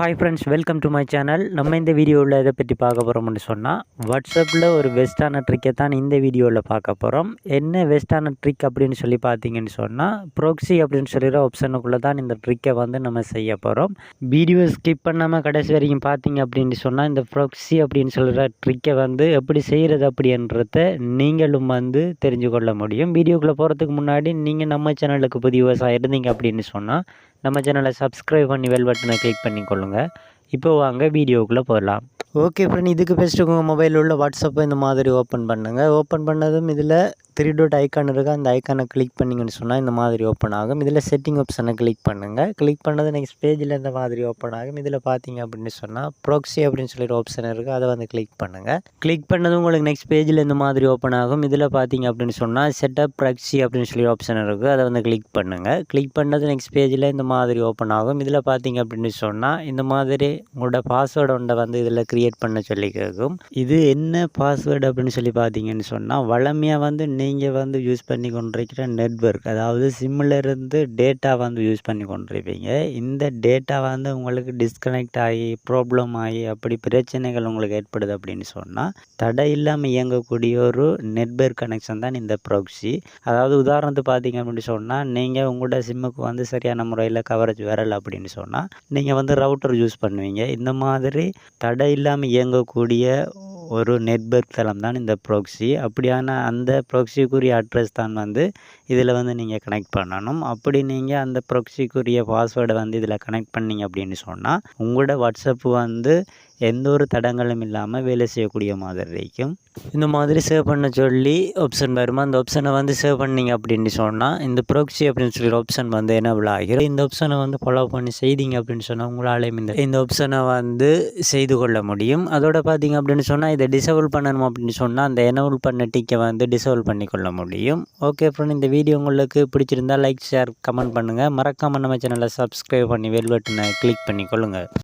Hi friends welcome to my channel நம்ம இந்த வீடியோவில் எதை பற்றி பார்க்க போகிறோம்னு சொன்னால் வாட்ஸ்அப்பில் ஒரு வெஸ்டான ட்ரிக்கை தான் இந்த வீடியோவில் பார்க்க போகிறோம் என்ன வெஸ்டான ட்ரிக் அப்படின்னு சொல்லி பார்த்தீங்கன்னு சொன்னால் ப்ரோக்ஸி அப்படின்னு சொல்லிற ஆப்ஷனுக்குள்ளே தான் இந்த ட்ரிக்கை வந்து நம்ம செய்ய போகிறோம் வீடியோ ஸ்கிப் பண்ணாமல் கடைசி வரைக்கும் பார்த்தீங்க அப்படின்னு சொன்னால் இந்த ப்ரோக்ஸி அப்படின்னு சொல்கிற ட்ரிக்கை வந்து எப்படி செய்கிறது அப்படின்றத நீங்களும் வந்து தெரிஞ்சு கொள்ள முடியும் வீடியோக்குள்ளே போகிறதுக்கு முன்னாடி நீங்கள் நம்ம சேனலுக்கு புதிய இருந்தீங்க அப்படின்னு சொன்னால் நம்ம சேனலை சப்ஸ்கிரைப் பண்ணி வெல் பட்டனை கிளிக் பண்ணி கொள்ளுங்கள் இப்போ வாங்க வீடியோக்குள்ளே போகலாம் ஓகே ஃப்ரெண்ட் இதுக்கு பெஸ்ட்டு உங்கள் மொபைலில் உள்ள வாட்ஸ்அப்பை இந்த மாதிரி ஓப்பன் பண்ணுங்கள் ஓப்பன் பண்ணதும் இதில் த்ரீ டோட் ஐக்கான் இருக்குது அந்த ஐக்கானை கிளிக் பண்ணிங்கன்னு சொன்னால் இந்த மாதிரி ஓப்பன் ஆகும். இதில் செட்டிங் ஆப்ஷனை கிளிக் பண்ணுங்கள் கிளிக் பண்ணது நெக்ஸ்ட் பேஜில் இந்த மாதிரி ஓப்பன் ஆகும். இதில் பார்த்தீங்க அப்படின்னு சொன்னால் ப்ரோக்ஸி அப்படின்னு சொல்லி ஒரு ஆப்ஷன் இருக்குது அதை வந்து கிளிக் பண்ணுங்கள் கிளிக் பண்ணது உங்களுக்கு நெக்ஸ்ட் பேஜில் இந்த மாதிரி ஓப்பன் ஆகும். இதில் பார்த்தீங்க அப்படின்னு சொன்னால் செட்டப் ப்ராக்ஸி அப்படின்னு சொல்லி ஆப்ஷன் இருக்குது அதை வந்து கிளிக் பண்ணுங்கள் கிளிக் பண்ணது நெக்ஸ்ட் பேஜில் இந்த மாதிரி ஓப்பன் ஆகும். இதில் பார்த்தீங்க அப்படின்னு சொன்னால் இந்த மாதிரி உங்களோட பாஸ்வேர்டு ஒன்றை வந்து இதில் க்ரியேட் பண்ண சொல்லி கேட்கும் இது என்ன பாஸ்வேர்டு அப்படின்னு சொல்லி பார்த்தீங்கன்னு சொன்னால் வளமையாக வந்து நீங்கள் வந்து யூஸ் பண்ணி கொண்டிருக்கிற நெட்ஒர்க் அதாவது சிம்மிலிருந்து டேட்டா வந்து யூஸ் பண்ணி கொண்டிருப்பீங்க. இந்த டேட்டா வந்து உங்களுக்கு டிஸ்கனெக்ட் ஆகி ப்ராப்ளம் ஆகி அப்படி பிரச்சனைகள் உங்களுக்கு ஏற்படுது அப்படின்னு சொன்னால் தடை இல்லாமல் இயங்கக்கூடிய ஒரு நெட்ஒர்க் கனெக்ஷன் தான் இந்த ப்ராக்ஸி அதாவது உதாரணத்துக்கு பார்த்தீங்க அப்படின்னு சொன்னால் நீங்கள் உங்களோட சிம்முக்கு வந்து சரியான முறையில் கவரேஜ் வரலை அப்படின்னு சொன்னால் நீங்கள் வந்து ரவுட்டர் யூஸ் பண்ணுவீங்க. இந்த மாதிரி தடை இல்லாமல் இயங்கக்கூடிய ஒரு நெட்வொர்க் தளம் தான் இந்த ப்ராக்ஸி. அப்படியான அந்த ப்ராக்ஸிக்குரிய அட்ரஸ் தான் வந்து இதில் வந்து நீங்கள் கனெக்ட் பண்ணணும். அப்படி நீங்கள் அந்த ப்ராக்ஸிக்குரிய பாஸ்வேர்டை வந்து இதில் கனெக்ட் பண்ணீங்க அப்படின்னு சொன்னால் உங்களோட வாட்ஸ்அப் வந்து எந்த ஒரு தடங்களும் இல்லாமல் வேலை செய்யக்கூடிய மாதிரி இருக்கும். இந்த மாதிரி சேவ் பண்ண சொல்லி ஆப்ஷன் வருமா? அந்த ஆப்ஷனை வந்து சேவ் பண்ணிங்க அப்படின்னு சொன்னால் இந்த ப்ரோக்ஸி அப்படின்னு சொல்லி ஆப்ஷன் வந்து எனபிள் ஆகிரும். இந்த ஆப்ஷனை வந்து ஃபாலோ பண்ணி செய்தீங்க அப்படின்னு சொன்னால் உங்களாலேயும் இந்த இந்த ஆப்ஷனை வந்து செய்து கொள்ள முடியும். அதோட பார்த்தீங்க அப்படின்னு சொன்னால் இதை டிசபிள் பண்ணணும் அப்படின்னு சொன்னால் அந்த எனபிள் பண்ண டிக்கை வந்து டிசபிள் பண்ணி கொள்ள முடியும். ஓகே ஃப்ரெண்ட் இந்த வீடியோ உங்களுக்கு பிடிச்சிருந்தா லைக் ஷேர் கமெண்ட் பண்ணுங்கள் மறக்காமல் நம்ம சேனலை சப்ஸ்கிரைப் பண்ணி வெல்வெட்டினை கிளிக் பண்ணி கொள்ளுங்கள்